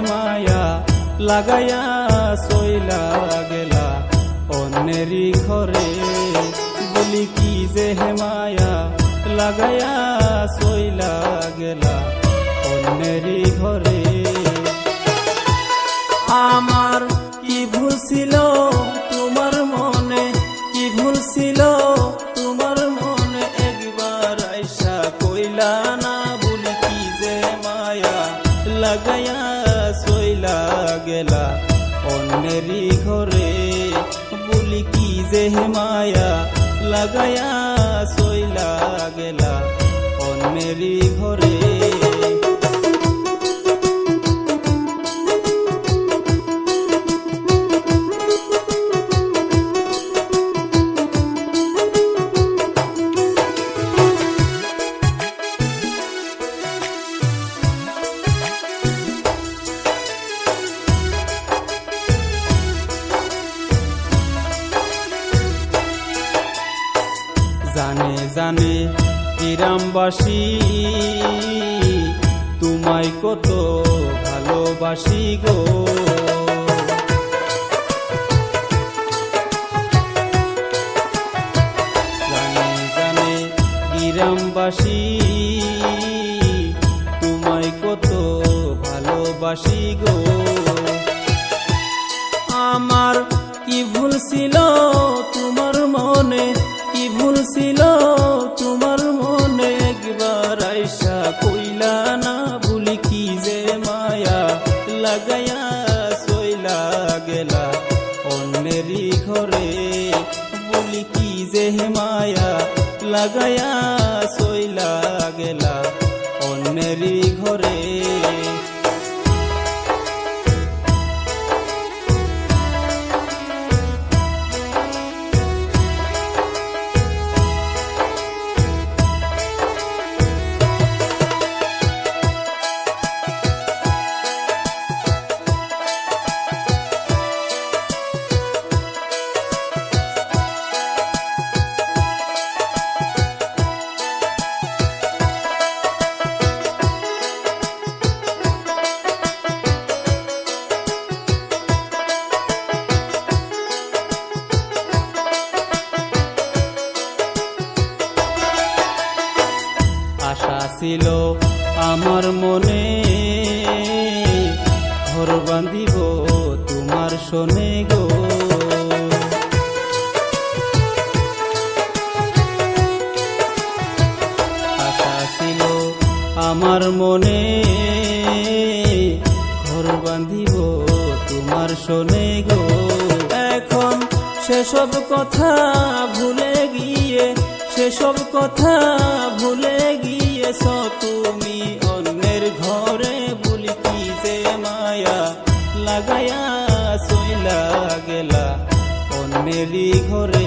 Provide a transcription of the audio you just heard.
মায়া লাগাইয়া সইলা গেলা। অন্যেরই ঘরে বলি কি যে হে মায়া লাগাইয়া সইলা গেলা। অন্যেরই ঘরে আমার অন্যেরই ঘরে বলি কি যে মায়া লাগায়া সইলা গেলা। অন্যেরই ঘরে জানে গ্রামবাসী, তোমায় কত ভালোবাসি গো। জানে জানে গ্রামবাসী, তোমায় কত ভালোবাসি গো। আমার কি ভুল ছিল তোমার মনে? লাগাইয়া সইলা গেলা অন্যেরই ঘরে বলি কি যে মায়া লাগাইয়া সইলা গেলা অন্যেরই ঘরে আশা ছিল আমার মনে। ঘর বান্ধিব তোমার শোনে গো। আশা ছিল আমার মনে। ঘর বান্ধিব তোমার শোনে গো। এখন সেসব কথা ভুলে গিয়ে, সেসব কথা ভুলে গিয়েছ তুমি অন্যের ঘরে বলি কি যে মায়া লাগাইয়া সইলা গেলা। অন্যেরই ঘরে